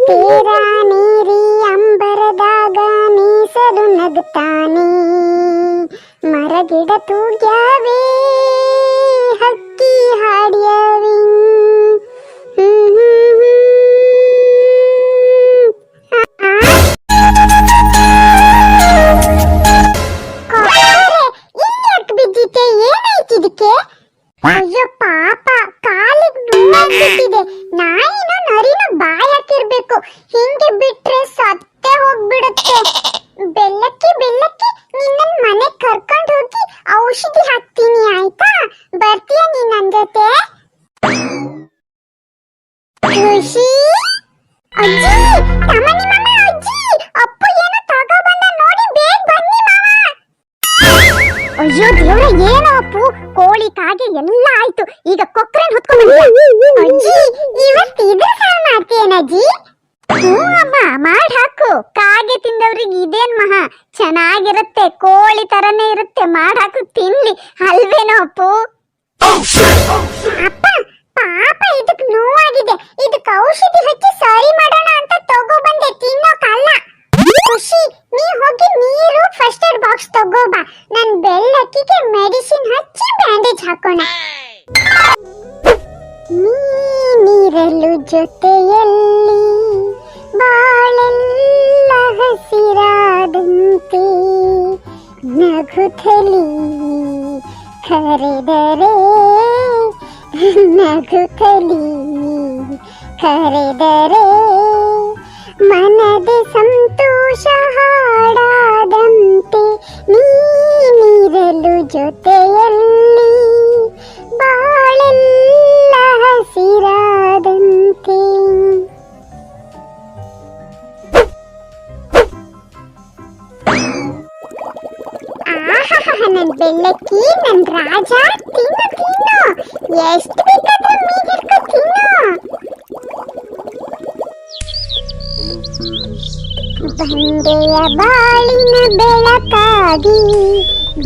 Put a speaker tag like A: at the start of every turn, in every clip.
A: ತೇರಾ ನೀರಿ ಅಂಬರದಾಗ ಮೀಸಲು ನಗುತ್ತಾನೆ ಮರಗಿಡ ತೂಗ್ಯಾವೆ ಹಕ್ಕಿ ಹಾಡ್ಯಾವೆ ಹ್ಮ್ ಹ್ಮ್ ಕಾಲಿಗೆ ನೋವಾಗ್ಬಿಟ್ಟಿದೆ ನಾಯಿನ ನರಿನ ಬಾಯಾಕಿರ್ಬೇಕು ಹಿಂಗೆ ಬಿಟ್ರೆ ಸತ್ತೇ ಹೋಗ್ಬಿಡುತ್ತೆ. ಬೆಲ್ಲಕ್ಕೆ ಬೆಲ್ಲಕ್ಕೆ, ನಿನ್ನನ್ ಮನೆ ಕರ್ಕೊಂಡು ಹೋಗಿ ಔಷಧಿ ಹಾಕ್ತೀನಿ, ಆಯ್ತಾ? ಬರ್ತೀಯ ನೀನ್ ನನ್ ಜೊತೆ? ಖುಷಿ ಅಜ್ಜಿ ತಮ್ಮನಿ ಮಾಮ ಅಜ್ಜಿ, ಅಪ್ಪು ಏನೋ ತಗೊಬಂದ ನೋಡಿ, ಬೇಗ ಬನ್ನಿ ಮಾಮ ಅಯ್ಯೋ, ದೇವ್ರ, ಏನೋ ಕೋಳಿ ಕಾಗೆ ಎಲ್ಲ ಆಯ್ತು. ಈಗ ಕೊಕ್ರೆನ್ ಹೊತ್ಕೊಂಡು ಅಜ್ಜಿ ಅಮ್ಮ, ಮಾಡಿ ಹಾಕು. ಕಾಗೆ ತಿಂದವ್ರಿಗೆ ಇದೇನ್ ಮಹಾ. ಚೆನ್ನಾಗಿರುತ್ತೆ, ಕೋಳಿ ತರನೇ ಇರುತ್ತೆ. ಮಾಡ್ ಹಾಕು, ತಿನ್ಲಿ. ಅಲ್ವೇನೋ ಅಪ್ಪು? ಅಪ್ಪ, ಪಾಪ, ಇದಕ್ ನೋವಾಗಿದೆ. ಇದಕ್ ಔಷಧಿ ಹಚ್ಚಿ ನೀರಲು ಜೊತೆಯಲ್ಲಿ ಬಾಳೆಲ್ಲ ಹಸಿರಾದಂತೆ ನಗುತ್ತಲಿ ಕರೆದರೆ ನಗುತ್ತಲಿ ಕರೆದರೆ ಮನದೆ ಸಂತೋಷ ಹಾಡಾದಂತೆ ನೀನಿರಲು ಜೊತೆಯಲ್ಲಿ ನನ್ ಬೆಲ್ಲಕ್ಕಿ ನನ್ ರಾಜ ತಿನ್ನು ತಿನ್ನು ಎಷ್ಟು ಬೇಕಾದ್ರೂ ಮೀಗಿರ್ಕೊ ತಿನ್ನು ಬಂದೆಯ ಬಾಳಿನ ಬೆಳಕಾಗಿ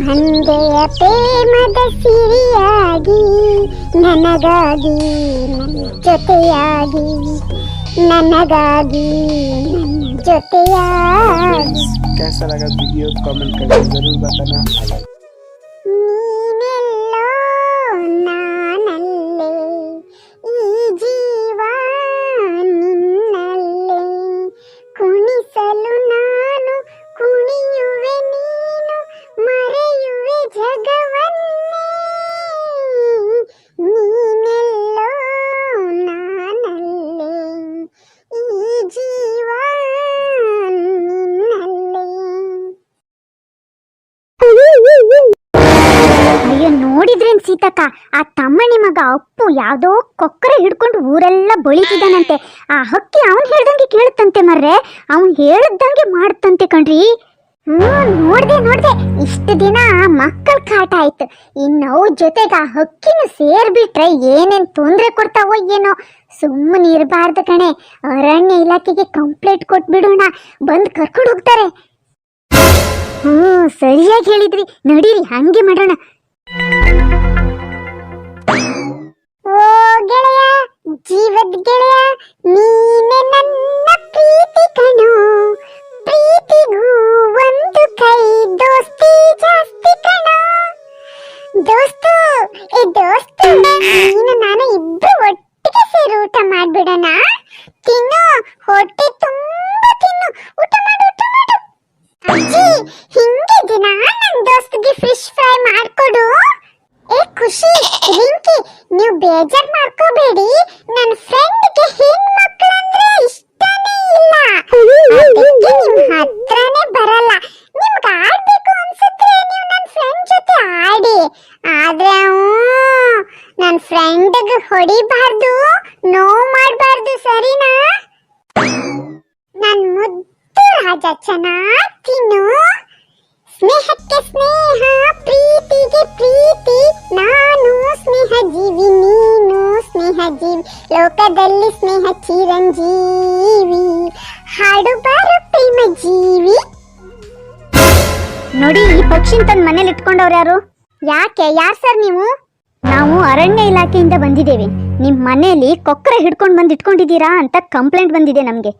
A: ಬಂದೆಯ ಪ್ರೇಮದ ಸಿರಿಯಾಗಿ ನನಗಾಗಿ ನನ್ನ ಜೊತೆಯಾಗಿ ನನಗಾಗಿ ನನ್ನ ಜೊತೆಯಾಗಿ
B: कैसा लगा वीडियो कमेंट करके जरूर बताना
A: ಅಯ್ಯೋ ನೋಡಿದ್ರೇನ್ ಸೀತಕ್ಕ? ಆ ತಮ್ಮಣಿ ಮಗ ಅಪ್ಪು ಯಾವ್ದೋ ಕೊಕ್ಕರೆ ಹಿಡ್ಕೊಂಡು ಊರೆಲ್ಲ ಬಳಿತಿದ್ದಾನಂತೆ. ಆ ಹಕ್ಕಿ ಅವನ್ ಹೇಳ್ದಂಗೆ ಕೇಳುತ್ತಂತೆ ಮರ್ರೆ. ಅವನ್ ಹೇಳ್ದಂಗೆ ಮಾಡ್ತಂತೆ ಕಣ್ರಿ. ಹ್ಮ್, ನೋಡ್ದೆ ನೋಡ್ದೆ. ಇಷ್ಟು ದಿನ ಮಕ್ಕಳ ಕಾಟ ಆಯ್ತು. ಇನ್ನು ಜೊತೆಗೆ ಆ ಹಕ್ಕಿನ ಸೇರ್ಬಿಟ್ರೆ ಏನೇನ್ ತೊಂದ್ರೆ ಕೊಡ್ತಾವೋ ಏನೋ. ಸುಮ್ಮನೆ ಇರಬಾರ್ದು ಕಣೆ. ಅರಣ್ಯ ಇಲಾಖೆಗೆ ಕಂಪ್ಲೇಂಟ್ ಕೊಟ್ಬಿಡೋಣ. ಬಂದು ಕರ್ಕೊಂಡು ಹೋಗ್ತಾರೆ. ಹ್ಮ್, ಸರಿಯಾಗಿ ಹೇಳಿದ್ರಿ. ನಡೀರಿ, ಹಂಗೆ ಮಾಡೋಣ. ಜೀವದ ಗೆಳೆಯ, ನೀನೆ ನನ್ನ ಪ್ರೀತಿ ಕಣೋ. ಪ್ರೀತಿಗೂ ಒಂದು ಕೈ, ದೋಸ್ತಿ ಜಾಸ್ತಿ ಕಣೋ. ದೋಸ್ತು, ಏ ದೋಸ್ತು, ನೀನು ನಾನು ಇಬ್ರು ಒಟ್ಟಿಗೆ ಸೇರಿ ಊಟ ಮಾಡ್ಬಿಡೋಣ. ತಿನ್ನು, ಹೊಟ್ಟೆ ತುಂಬಾ ಬೇಜಾರ್ ಮಾಡ್ಕೋಬೇಡಿ. ನನ್ನ ಫ್ರೆಂಡ್ಗೆ ಹೆಣ್ಮಕ್ಳಂದ್ರೆ ಇಷ್ಟನೇ ಇಲ್ಲ. ಅದಕ್ಕೆ ನಿಮ್ ಹತ್ರನೇ ಬರಲ್ಲ. ನಿಮ್ಗೆ ಆಡ್ಬೇಕು ಅನ್ಸುತ್ತೆ ನೀವು ನನ್ನ ಫ್ರೆಂಡ್ ಜೊತೆ ಆಡಿ. ಆದ್ರೆ ನನ್ನ ಫ್ರೆಂಡ್ಗೆ ಹೊಡಿಬಾರ್ದು, ನೋವು ಮಾಡಬಾರ್ದು, ಸರಿನಾ? ನನ್ನ ಮುದ್ದು ರಾಜ ಚೆನ್ನಾಗಿ ತಿನ್ನು. ಸ್ನೇಹಕ್ಕೆ ಸ್ನೇಹ ಲೋಕದಲ್ಲಿ ಸ್ನೇಹ ಚಿರಂಜೀವಿ, ಹಾಡು ಬಾರು ಪ್ರೇಮ ಜೀವಿ.
C: ನೋಡಿ, ಈ ಪಕ್ಷಿನ ತನ್ನ ಮನೇಲಿ ಇಟ್ಕೊಂಡವ್ರು ಯಾರು?
A: ಯಾಕೆ, ಯಾರ್ ಸರ್ ನೀವು?
C: ನಾವು ಅರಣ್ಯ ಇಲಾಖೆಯಿಂದ ಬಂದಿದ್ದೇವೆ. ನಿಮ್ಮ ಮನೆಯಲ್ಲಿ ಕೊಕ್ಕರೆ ಹಿಡ್ಕೊಂಡು ಬಂದು ಇಟ್ಕೊಂಡಿದ್ದೀರಾ ಅಂತ ಕಂಪ್ಲೇಂಟ್ ಬಂದಿದೆ ನಮಗೆ.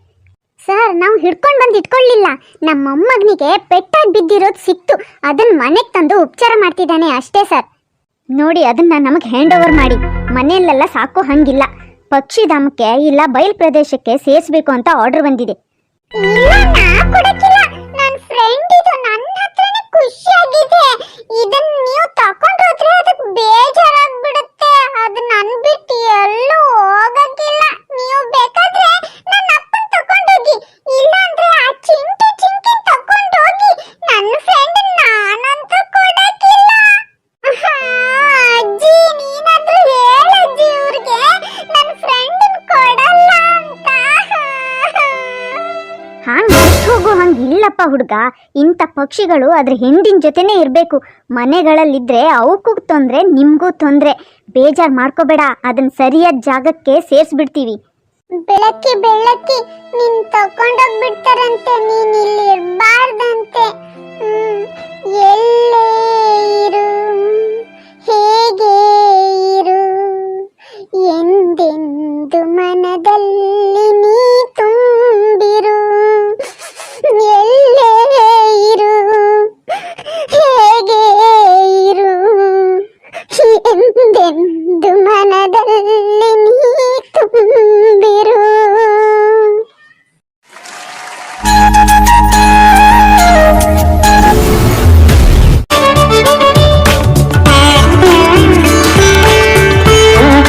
A: ಸರ್, ನಾವು ಹಿಡ್ಕೊಂಡು ಬಂದು ಇಟ್ಕೊಳ್ಳಿಲ್ಲ. ನಮ್ಮ ಮೊಮ್ಮಗನಿಗೆ ಪೆಟ್ಟಾಗಿ ಬಿದ್ದಿರೋದು ಸಿಕ್ತು. ಅದನ್ನ ಮನೆಗೆ ತಂದು ಉಪಚಾರ ಮಾಡ್ತಿದ್ದಾನೆ ಅಷ್ಟೇ ಸರ್. ನೋಡಿ, ಅದನ್ನ ನಮಗೆ ಹ್ಯಾಂಡ್ ಓವರ್ ಮಾಡಿ. ಮನೆಯಲ್ಲೆಲ್ಲ ಸಾಕು ಹಂಗಿಲ್ಲ. ಪಕ್ಷಿಧಾಮಕ್ಕೆ ಇಲ್ಲ ಬಯಲ್ ಪ್ರದೇಶಕ್ಕೆ ಸೇರಿಸಬೇಕು ಅಂತ ಆರ್ಡರ್ ಬಂದಿದೆ. ಖುಷಿಯಾಗಿದೆ. ಇದನ್ನ ನೀವು ತಕೊಂಡ್ರೆ ಅದಕ್ಕೆ ಬೇಜಾರಾಗ್ಬಿಡುತ್ತೆ. ಅದನ್ನ ನನ್ ಇಲ್ಲಪ್ಪ ಹುಡುಗ, ಇಂಥ ಪಕ್ಷಿಗಳು ಅದ್ರ ಹಿಂದಿನ ಜೊತೆನೇ ಇರಬೇಕು. ಮನೆಗಳಲ್ಲಿದ್ರೆ ಅವಕ್ಕೂ ತೊಂದರೆ, ನಿಮಗೂ ತೊಂದರೆ. ಬೇಜಾರು ಮಾಡ್ಕೋಬೇಡ ಅದನ್ನ ಸರಿಯಾದ ಜಾಗಕ್ಕೆ ಸೇರಿಸ್ಬಿಡ್ತೀವಿ. ಬೆಳಕಿ ಬೆಳಕಿ ನಿನ್ ತಕೊಂಡೋಗ್ಬಿಡ್ತಾರಂತೆ ನೀನ್ ಇಲ್ಲಿ ಇರಬಾರ್ದಂತೆ.